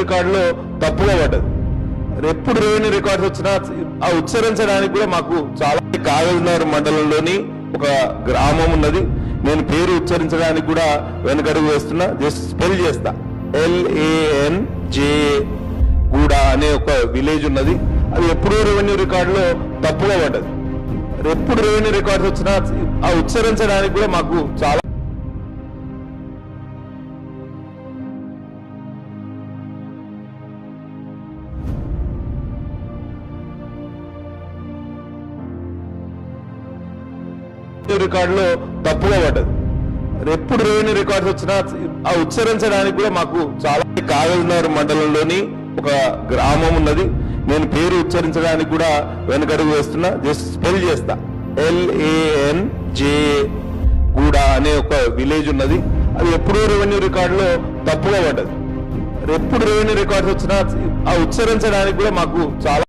రికార్డులో తప్పుగా పడ్డది. ఎప్పుడు రెవెన్యూ రికార్డ్స్ వచ్చినా ఆ ఉచ్చరించడానికి కూడా మాకు చాలా కాగజ్నగర్ మండలంలోని ఒక గ్రామం ఉన్నది. నేను పేరు ఉచ్చరించడానికి కూడా వెనకడుగు వేస్తున్నా. జస్ట్ స్పెల్ చేస్తా. ఎల్ఏఎన్ జే కూడా అనే ఒక విలేజ్ ఉన్నది. అది ఎప్పుడు రెవెన్యూ రికార్డులో తప్పుగా పడ్డది. ఎప్పుడు రెవెన్యూ రికార్డ్స్ వచ్చినా ఆ ఉచ్చరించడానికి కూడా మాకు చాలా రికార్డులో తప్పుగా పడ్డది. ఎప్పుడు రెవెన్యూ రికార్డ్స్ వచ్చినా ఆ ఉచ్చరించడానికి కూడా మాకు చాలా కాగజ్నగర్ మండలంలోని ఒక గ్రామం ఉన్నది. నేను పేరు ఉచ్చరించడానికి కూడా వెనకడుగు వేస్తున్నా. జస్ట్ స్పెల్ చేస్తా. ఎల్ఏఎన్ జే గూడా అనే ఒక విలేజ్ ఉన్నది. అది ఎప్పుడు రెవెన్యూ రికార్డులో తప్పుగా పడ్డది. ఎప్పుడు రెవెన్యూ రికార్డ్స్ వచ్చినా ఆ ఉచ్చరించడానికి కూడా మాకు చాలా